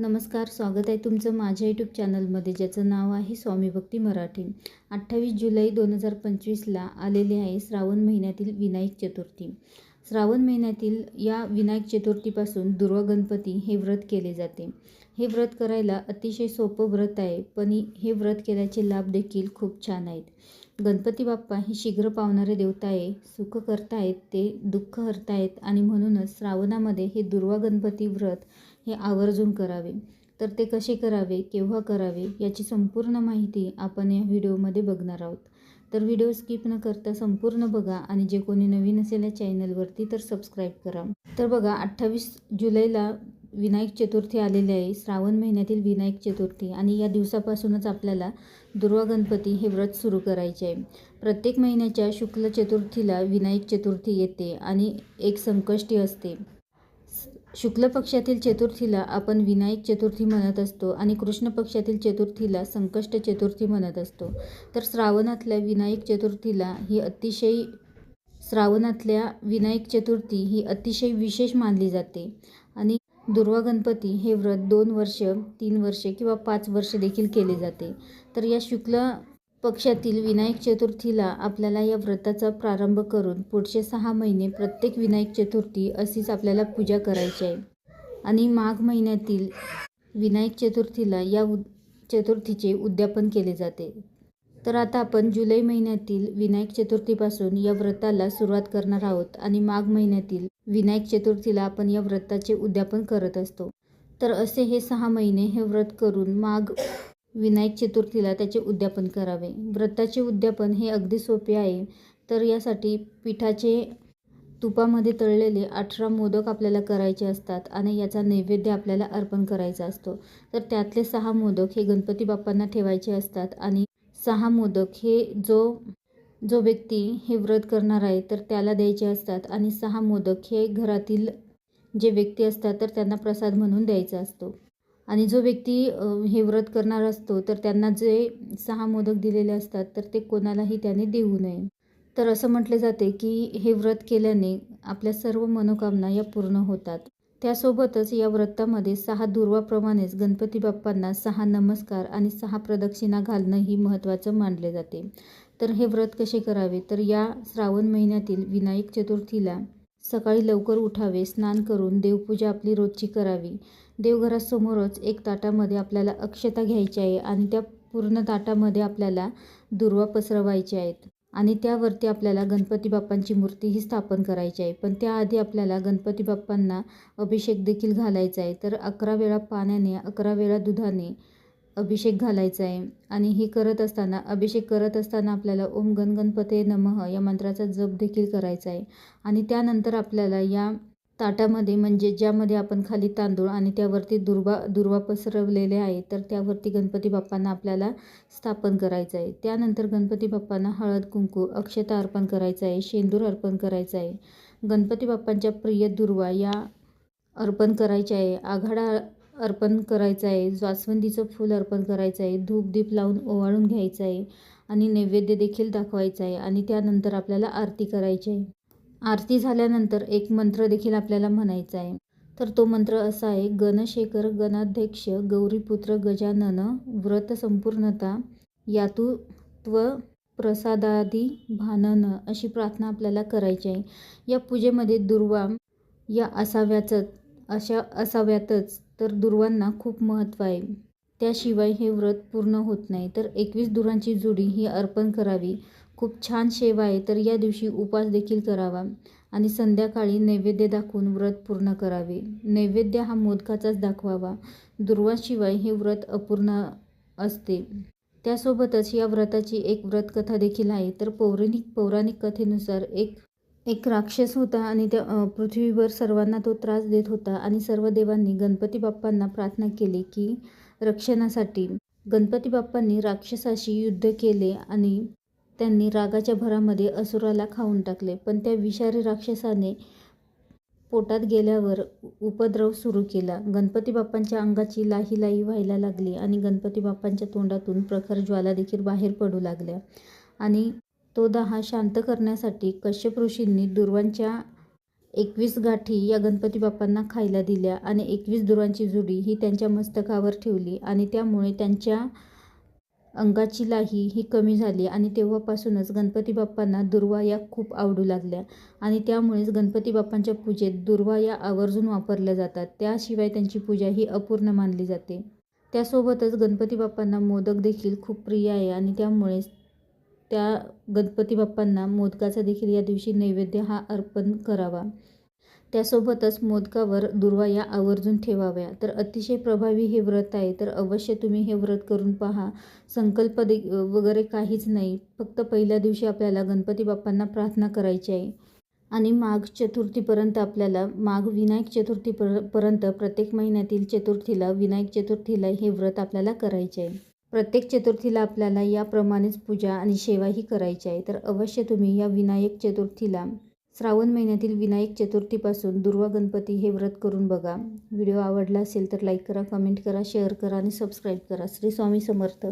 नमस्कार स्वागत आहे तुमचं माझ्या यूट्यूब चॅनलमध्ये ज्याचं नाव आहे स्वामी भक्ती मराठी. अठ्ठावीस जुलै दोन हजार पंचवीसला आलेले आहे श्रावण महिन्यातील विनायक चतुर्थी. श्रावण महिन्यातील या विनायक चतुर्थीपासून दुर्वा गणपती हे व्रत केले जाते. हे व्रत करायला अतिशय सोपं व्रत आहे पण हे व्रत केल्याचे लाभ देखील खूप छान आहेत. गणपती बाप्पा हे शीघ्र पावणारे देवता आहे सुख करतायत ते दुःख हरतायत आणि म्हणूनच श्रावणामध्ये हे दुर्वा गणपती व्रत हे आवर्जून करावे. तर ते कसे करावे केव्हा करावे याची संपूर्ण माहिती आपण या व्हिडिओमध्ये बघणार आहोत. तर व्हिडिओ स्किप न करता संपूर्ण बघा आणि जे कोणी नवीन असेल या चॅनलवरती तर सबस्क्राईब करा. तर बघा अठ्ठावीस जुलैला विनायक चतुर्थी आलेली आहे. श्रावण महिन्यातील विनायक चतुर्थी आणि या दिवसापासूनच आपल्याला दुर्वा गणपती हे व्रत सुरू करायचे आहे. प्रत्येक महिन्याच्या शुक्ल चतुर्थीला विनायक चतुर्थी येते आणि एक संकष्टी असते. शुक्ल पक्षातील चतुर्थीला आपण विनायक चतुर्थी म्हणत असतो आणि कृष्ण पक्षातील चतुर्थीला संकष्ट चतुर्थी म्हणत असतो. तर श्रावणातल्या विनायक चतुर्थीला ही अतिशय श्रावणातल्या विनायक चतुर्थी ही अतिशय विशेष मानली जाते. आणि दुर्वा गणपती हे व्रत दोन वर्ष तीन वर्ष किंवा पाच वर्ष देखील केले जाते. तर या शुक्ल पक्षातील विनायक चतुर्थीला आपल्याला या व्रताचा प्रारंभ करून पुढचे सहा महिने प्रत्येक विनायक चतुर्थी अशीच आपल्याला पूजा करायची आहे. आणि माघ महिन्यातील विनायक चतुर्थीला या उ चतुर्थीचे उद्यापन केले जाते. तर आता आपण जुलै महिन्यातील विनायक चतुर्थीपासून या व्रताला सुरुवात करणार आहोत आणि माघ महिन्यातील विनायक चतुर्थीला आपण या व्रताचे उद्यापन करत असतो. तर असे हे सहा महिने हे व्रत करून माघ विनायक चतुर्थीला त्याचे उद्यापन करावे. व्रताचे उद्यापन हे अगदी सोपे आहे तर यासाठी पिठाचे तुपामध्ये तळलेले अठरा मोदक आपल्याला करायचे असतात आणि याचा नैवेद्य आपल्याला अर्पण करायचा असतो. तर त्यातले सहा मोदक हे गणपती बाप्पांना ठेवायचे असतात आणि सहा मोदक हे जो जो व्यक्ती हे व्रत करणार आहे तर त्याला द्यायचे असतात आणि सहा मोदक हे घरातील जे व्यक्ती असतात तर त्यांना प्रसाद म्हणून द्यायचा असतो. आणि जो व्यक्ती हे व्रत करणार असतो तर त्यांना जे सहा मोदक दिलेले असतात तर ते कोणालाही त्याने देऊ नये. तर असं म्हटले जाते की हे व्रत केल्याने आपल्या सर्व मनोकामना या पूर्ण होतात. त्यासोबतच या व्रतामध्ये सहा दुर्वाप्रमाणेच गणपती बाप्पांना सहा नमस्कार आणि सहा प्रदक्षिणा घालणं ही महत्त्वाचं मानले जाते. तर हे व्रत कसे करावे? तर या श्रावण महिन्यातील विनायक चतुर्थीला सकाळी लवकर उठावे स्नान करून देवपूजा आपली रोजची करावी. देवघरासमोरच एक ताटामध्ये आपल्याला अक्षता घ्यायची आहे आणि त्या पूर्ण ताटामध्ये आपल्याला दुर्वा पसरवायच्या आहेत. आणि त्यावरती आपल्याला गणपती बाप्पांची मूर्तीही स्थापन करायची आहे. पण त्याआधी आपल्याला गणपती बाप्पांना अभिषेक देखील घालायचा आहे. तर अकरा वेळा पाण्याने अकरा वेळा दुधाने अभिषेक घालायचा आहे आणि हे करत असताना अभिषेक करत असताना आपल्याला ओम गण गणपते नमः या मंत्राचा जप देखील करायचा आहे आणि त्यानंतर आपल्याला या ताटामध्ये म्हणजे ज्यामध्ये आपण खाली तांदूळ आणि त्यावरती दुर्वा दुर्वा पसरवलेले आहे तर त्यावरती गणपती बाप्पांना आपल्याला स्थापन करायचं आहे त्यानंतर गणपती बाप्पांना हळद कुंकू अक्षता अर्पण करायचं आहे शेंदूर अर्पण करायचं आहे गणपती बाप्पांच्या प्रिय दुर्वा या अर्पण करायच्या आहे आघाडा अर्पण करायचं आहे. जास्वंदीचं फूल अर्पण करायचं आहे. धूपदीप लावून ओवाळून घ्यायचं आहे आणि नैवेद्य देखील दाखवायचं आहे आणि त्यानंतर आपल्याला आरती करायची आहे. आरती झाल्यानंतर एक मंत्र देखील आपल्याला म्हणायचा आहे. तर तो मंत्र असा आहे गणशेखर गणाध्यक्ष गौरीपुत्र गजानन व्रत संपूर्णता यातू त्व प्रसादादी भानन अशी प्रार्थना आपल्याला करायची आहे. या पूजेमध्ये दुर्वा या असाव्याचं अशा असाव्यातच तर दुर्वांना खूप महत्त्व आहे. त्याशिवाय हे व्रत पूर्ण होत नाही. तर एकवीस दुरांची जुडी ही अर्पण करावी. खूप छान सेवा आहे तर या दिवशी उपास देखील करावा. आणि संध्याकाळी नैवेद्य दाखवून व्रत पूर्ण करावे. नैवेद्य हा मोदकाचाच दाखवावा. दुर्वाशिवाय हे व्रत अपूर्ण असते. त्यासोबतच या व्रताची एक व्रतकथा देखील आहे. तर पौराणिक पौराणिक कथेनुसार एक एक राक्षस होता आणि त्या पृथ्वीवर सर्वांना तो त्रास देत होता आणि सर्व देवांनी गणपती बाप्पांना प्रार्थना केली की रक्षणासाठी गणपती बाप्पांनी राक्षसाशी युद्ध केले आणि त्यांनी रागाच्या भरामध्ये असुराला खाऊन टाकले. पण त्या विषारी राक्षसाने पोटात गेल्यावर उपद्रव सुरू केला. गणपती बाप्पांच्या अंगाची लाही लाही व्हायला लागली आणि गणपती बाप्पांच्या तोंडातून प्रखर ज्वाला देखील बाहेर पडू लागल्या. आणि तो दहा शांत करण्यासाठी कश्यप ऋषींनी दुर्वांच्या एकवीस गाठी या गणपती बाप्पांना खायला दिल्या आणि एकवीस दुर्वांची जुडी ही त्यांच्या मस्तकावर ठेवली आणि त्यामुळे त्यांच्या अंगाची लाही ही कमी झाली आणि तेव्हापासूनच गणपती बाप्पांना दुर्वा या खूप आवडू लागल्या आणि त्यामुळेच गणपती बाप्पांच्या पूजेत दुर्वा या आवर्जून वापरल्या जातात. त्याशिवाय त्यांची पूजा ही अपूर्ण मानली जाते. त्यासोबतच गणपती बाप्पांना मोदक देखील खूप प्रिय आहे आणि त्यामुळेच त्या गणपती बाप्पांना मोदकाचा देखील या दिवशी नैवेद्य हा अर्पण करावा. त्यासोबतच मोदकावर दुर्वा या आवर्जून ठेवाव्या. तर अतिशय प्रभावी हे व्रत आहे. तर अवश्य तुम्ही हे व्रत करून पहा. संकल्प दे वगैरे काहीच नाही. फक्त पहिल्या दिवशी आपल्याला गणपती बाप्पांना प्रार्थना करायची आहे. आणि माघ चतुर्थीपर्यंत आपल्याला माघ विनायक चतुर्थी पर पर्यंत प्रत्येक महिन्यातील चतुर्थीला विनायक चतुर्थीला हे व्रत आपल्याला करायचे आहे. प्रत्येक चतुर्थीला आपल्याला याप्रमाणेच पूजा आणि सेवाही करायची आहे. तर अवश्य तुम्ही या विनायक चतुर्थीला श्रावण महिन्यातील विनायक चतुर्थीपासून दुर्वा गणपती हे व्रत करून बघा. व्हिडिओ आवडला असेल तर लाईक करा कमेंट करा शेअर करा आणि सबस्क्राईब करा. श्री स्वामी समर्थ.